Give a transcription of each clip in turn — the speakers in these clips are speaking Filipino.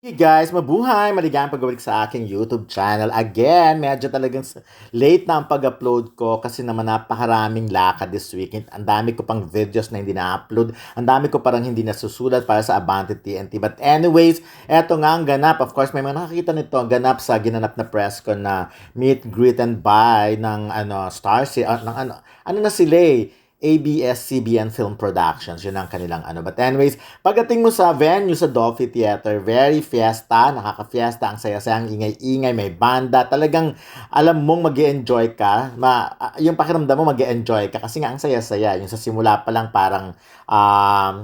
Hey guys, mabuhay! Maligayang pagbabalik sa aking YouTube channel. Again, medyo talagang late na ang pag-upload ko kasi naman napakaraming lakad this weekend. Ang dami ko pang videos na hindi na-upload. Ang dami ko parang hindi nasusulat para sa Abante TNT. But anyways, eto nga ang ganap. Of course, may mga nakakita nito. Ang ganap sa ginanap na press ko na meet, greet, and buy ng ano, Star si ah, ng ano, ano na sila eh. ABS-CBN Film Productions. Yun ang kanilang ano. But anyways, pagdating mo sa venue sa Dolphy Theater, very fiesta, nakaka-fiesta, ang saya-saya, ang ingay-ingay, may banda. Talagang alam mong mag enjoy ka. Ma, ah, yung pakiramdam mo mag enjoy ka kasi nga ang saya-saya. Yung sa simula pa lang parang um,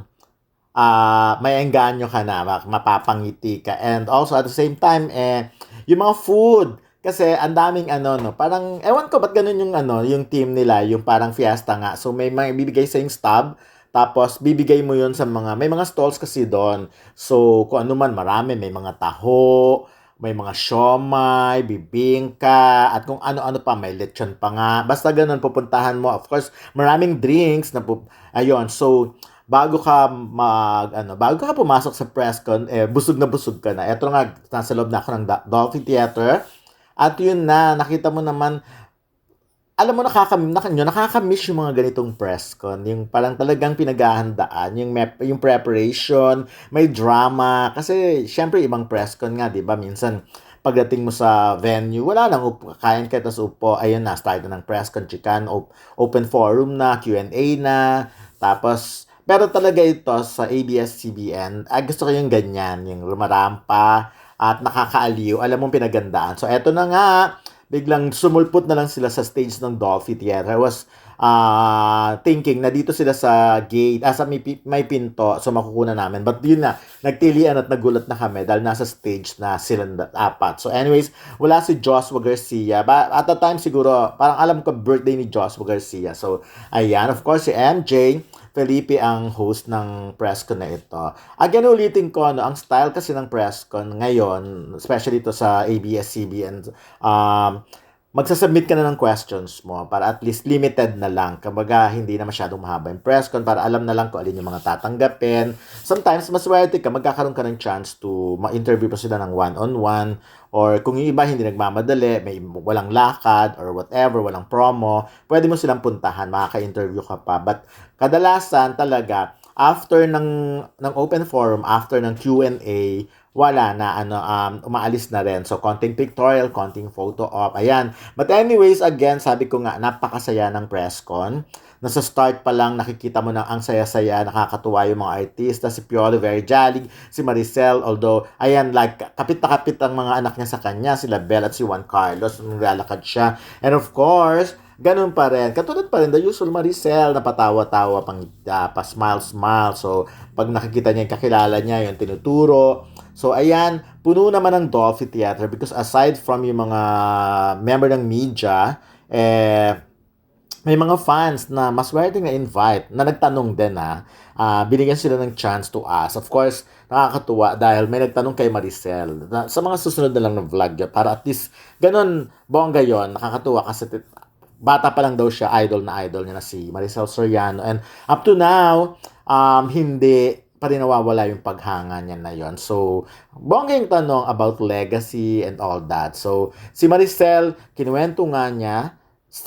ah may engganyo ka na, ma- mapapangiti ka. And also at the same time, eh, yung mga food, kasi ang daming ano, no, parang, ewan ko, ba't ganun yung ano, yung team nila, yung parang fiesta nga. So may mga bibigay sa yung stub, tapos bibigay mo yun sa mga, may mga stalls kasi doon. So kung ano man, marami, may mga taho, may mga siomay, bibingka, at kung ano-ano pa, may lechon pa nga. Basta ganun, pupuntahan mo. Of course, maraming drinks na pup- ayun. So, bago ka mag ano, bago ka pumasok sa press con, eh busog na busog ka na. Eto nga nasa loob na ako ng Dolphin Theater. At yun na, nakita mo naman alam mo nakakam nak, nyo, nakakamiss yung mga ganitong press con, yung parang talagang pinaghahandaan, yung mep, yung preparation, may drama. Kasi syempre ibang press con nga, 'di ba? Minsan pagdating mo sa venue, wala lang upo, kain ka tas upo, ayun na, start na ng press con, chikan, op, open forum na, Q&A na, tapos pero talaga ito sa ABS-CBN, ah, gusto ko yung ganyan, yung rumarampa at nakakaaliw, alam mong pinagandaan. So eto na nga, biglang sumulpot na lang sila sa stage ng Dolphy Theater. I was uh, thinking na dito sila sa gate, ah, may, may pinto, so makukuha namin. But yun na, nagtilian at nagulat na kami dahil nasa stage na sila apat. So anyways, wala si Joshua Garcia. Ba, at the time siguro, parang alam ko birthday ni Joshua Garcia. So ayan, of course si MJ, Felipe ang host ng press con na ito. Again, ulitin ko, no, ang style kasi ng press con ngayon, especially ito sa ABS-CBN, um, magsasubmit ka na ng questions mo para at least limited na lang. Kumbaga, hindi na masyadong mahaba yung press con para alam na lang kung alin yung mga tatanggapin. Sometimes, maswerte ka, magkakaroon ka ng chance to ma-interview pa sila ng one-on-one or kung yung iba hindi nagmamadali, may walang lakad or whatever, walang promo, pwede mo silang puntahan, makaka-interview ka pa. But kadalasan talaga, after ng, ng open forum, after ng Q&A, wala na ano um umaalis na rin. So konting pictorial, konting photo op. Ayan. But anyways, again, sabi ko nga napakasaya ng press con. Nasa start pa lang nakikita mo na ang saya-saya, nakakatuwa yung mga artista, si Piolo very jolly, si Maricel, although ayan like kapit na kapit ang mga anak niya sa kanya, sila Belle at si Juan Carlos, nung lalakad siya. And of course, ganun pa rin. Katulad pa rin, the usual Maricel na patawa-tawa, pang, uh, pa smile-smile. So, pag nakikita niya yung kakilala niya, yung tinuturo. So, ayan, puno naman ng Dolphy Theater because aside from yung mga member ng media, eh, may mga fans na maswerte na invite na nagtanong din ha. Ah, binigyan sila ng chance to ask. Of course, nakakatuwa dahil may nagtanong kay Maricel. Na, sa mga susunod na lang na vlog para at least ganun, bongga yon nakakatuwa kasi bata pa lang daw siya, idol na idol niya na si Maricel Soriano. And up to now, um, hindi pa rin nawawala yung paghanga niya na yon. So, bongga yung tanong about legacy and all that. So, si Maricel, kinuwento nga niya,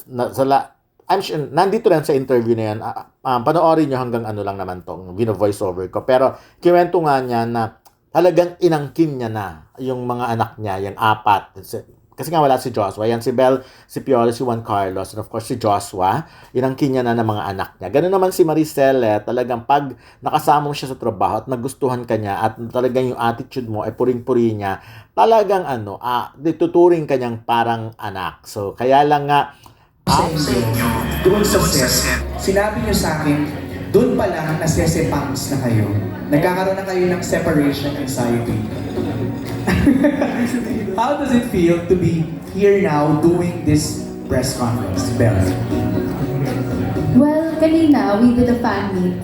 na, sa la, I'm sure, nandito lang sa interview na yan, ah, um, panoorin nyo hanggang ano lang naman tong vino-voice over ko. Pero, kinuwento nga niya na talagang inangkin niya na yung mga anak niya, yung apat. Kasi nga wala si Joshua. Yan si Belle, si Piolo, si Juan Carlos, and of course si Joshua. Inangkin niya na ng mga anak niya. Ganun naman si Maricel, eh, talagang pag nakasama mo siya sa trabaho at nagustuhan ka niya at talagang yung attitude mo ay puring-puri niya, talagang ano, ah, tuturing ka niyang parang anak. So, kaya lang nga, inyo, doon sa set, sinabi niyo sa akin, doon pa lang nasese-punks na kayo. Nagkakaroon na kayo ng separation anxiety. How does it feel to be here now doing this press conference, Bella? Well, kanina, we did a fan meet.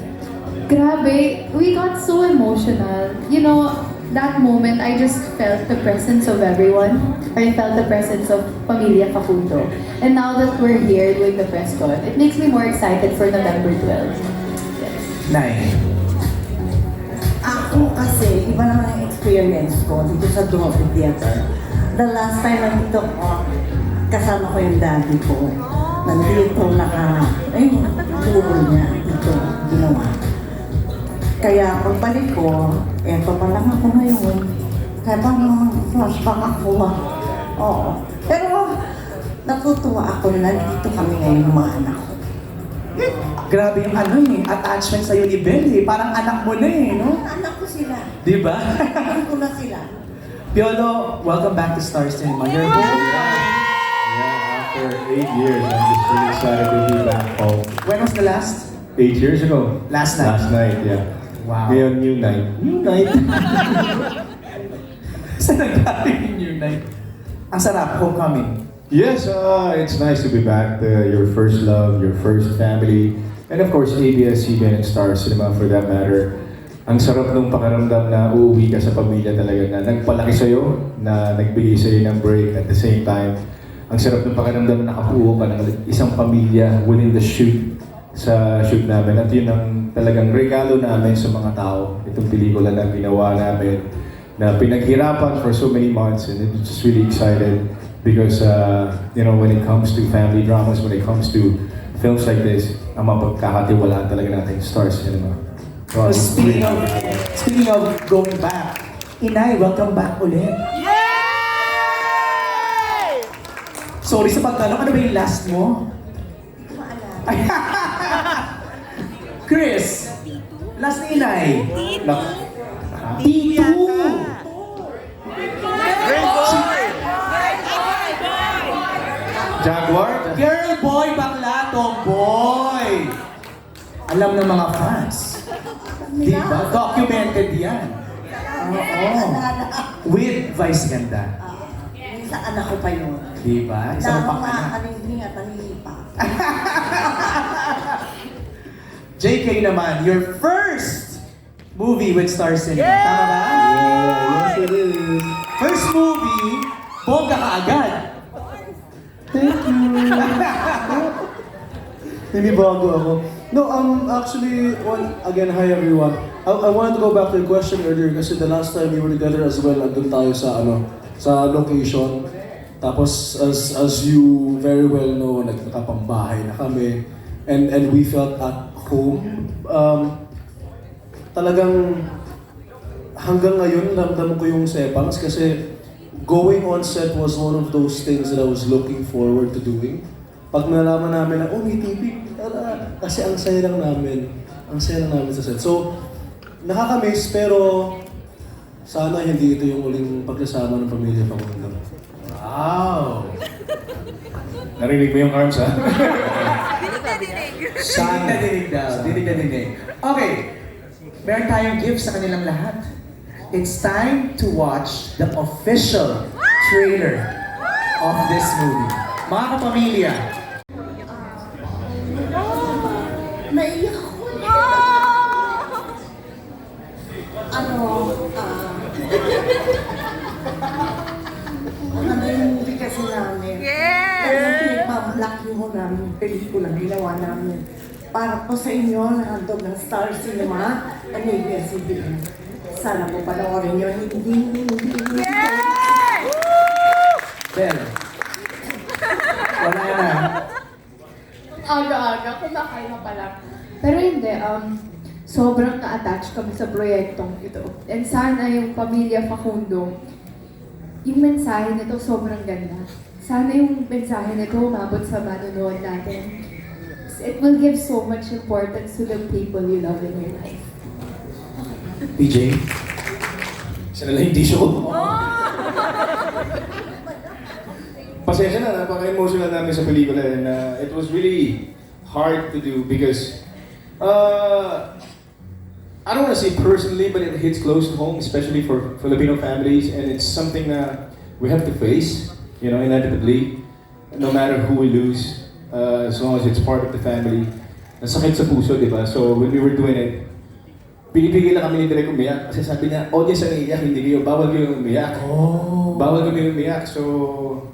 Grabe, we got so emotional. You know, that moment, I just felt the presence of everyone. I felt the presence of Pamilya Caputo. And now that we're here doing the press con, it makes me more excited for November 12. Nay, Ako kasi iba naman ang experience ko dito sa Dolphy Theater. The last time nandito ko, kasama ko yung daddy ko. Nandito naka, ay, dulo niya dito ginawa. Kaya pagbalik ko, eto pa lang ako ngayon. Kaya parang flashback ako. ah. Oo. Pero natutuwa ako na nandito kami ngayon ng mga anak ko. Grabe yung ano eh, attachment sa'yo ni Belle eh. Parang anak mo na eh, no? Anak ko sila. Di ba? Anak ko na sila. Piolo, welcome back to Star Cinema. You're home. Yeah, after eight years, I'm just really excited to be back home. When was the last? Eight years ago. Last night. Last night, yeah. Wow. Ngayon, new night. New night. Saan nagkaroon yung new night? Ang sarap, homecoming. yes, uh, it's nice to be back. The, your first love, your first family, and of course, ABS-CBN and Star Cinema for that matter. Ang sarap nung pakiramdam na uuwi ka sa pamilya talaga na nagpalaki sa'yo, na nagbigay sa'yo ng break at the same time. Ang sarap ng pakiramdam na nakapuo ka ng isang pamilya within the shoot sa shoot namin. At yun ang talagang regalo namin sa mga tao. Itong pelikula na ginawa namin na pinaghirapan for so many months and it's just really excited because uh, you know when it comes to family dramas, when it comes to films like this, ang mapagkakatiwalaan talaga natin Star Cinema. So, So, speaking of, speaking of going back, Inay, welcome back ulit. Sorry sa pagtanong, ano ba yung last mo? Chris, last ni Inay. Nak- T2. Jaguar? Girl, boy, bakla, tomboy. Alam ng mga fans. Di ba? Documented yan. Oo. Naalala. With Vice Ganda. Sa anak ko pa yun. Di ba? Isang Dahil pang mga anak. kaningning at nanilipa. JK naman, your first movie with Star Cinema. Tama ba? Yes, it is. First movie, bongga ka agad. Hindi bago ako. No, um, actually, one, again, hi everyone. I, I wanted to go back to your question earlier kasi the last time we were together as well, andun tayo sa, ano, sa location. Tapos, as, as you very well know, nagkakapambahay na kami. And, and we felt at home. Um, talagang hanggang ngayon, ramdam ko yung sepangs kasi going on set was one of those things that I was looking forward to doing. Pag nalaman namin na, oh, may TV, tara. Kasi ang saya lang namin. Ang saya lang namin sa set. So, nakakamiss, pero sana hindi ito yung uling pagkasama ng pamilya Pakundo. Wow! Narinig mo yung arms, ha? Dinig na dinig daw. Dinig na dinig. Okay. Meron tayong gift sa kanilang lahat. It's time to watch the official trailer of this movie. Mga kapamilya, Naiyak ako. Ano, ah... ano yung movie kasi namin? Yes! Ano pinagmamalaki mo namin, pelikula ginawa namin. Para po sa inyo, nahandog ng Star Cinema, and ABS-CBN. Sana po panoorin nyo. Hindi, hindi, hindi. Bel. Wala na. Aga-aga, kumakain pa lang. Pero hindi, um, sobrang na-attach kami sa proyektong ito. And sana yung pamilya Facundo, yung mensahe nito sobrang ganda. Sana yung mensahe nito umabot sa manonood natin. It will give so much importance to the people you love in your life. PJ? Isa na lang yung tissue ko. Pasensya na, napaka-emotional namin sa pelikula and uh, it was really hard to do because uh, I don't want to say personally, but it hits close to home, especially for Filipino families, and it's something that we have to face, you know, inevitably, no matter who we lose, uh, as long as it's part of the family. Nasakit sa puso, di ba? So when we were doing it, pinipigil lang kami ni Direk umiyak kasi sabi niya, audience ang iiyak, hindi kayo, bawal kayo umiyak. Oh. Bawal kami umiyak. So,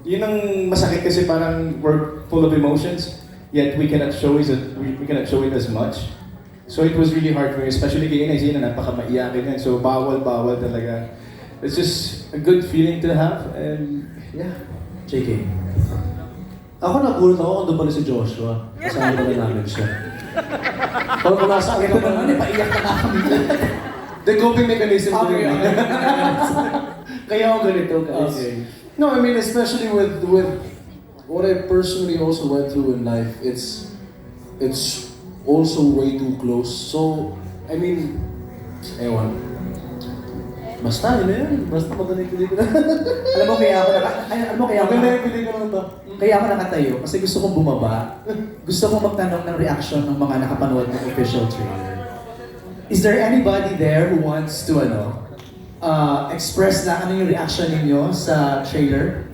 yun ang masakit kasi parang we're full of emotions, yet we cannot show it, we, we cannot show it as much. So it was really hard for me, especially kay Inay. Zina, napaka-maiyakin yan. So bawal-bawal talaga. It's just a good feeling to have. And yeah. JK. Ako nagulat ako kung pala si Joshua. Kasama pala namin siya. Parang kung nasa Ito naman eh, paiyak na nga kami. The coping mechanism ko okay. Kaya ako ganito, guys. Okay. No, I mean, especially with with what I personally also went through in life, it's it's also way too close. So, I mean, ewan. Basta, yun na yun. Basta magaling pelikula. Alam mo kaya ako naka, ay, alam mo kaya ako Maganda naka, yung pelikula na to. kaya ako nakatayo kasi gusto kong bumaba. Gusto kong magtanong ng reaction ng mga nakapanood ng official trailer. Is there anybody there who wants to ano uh, express na ano yung reaction ninyo sa trailer?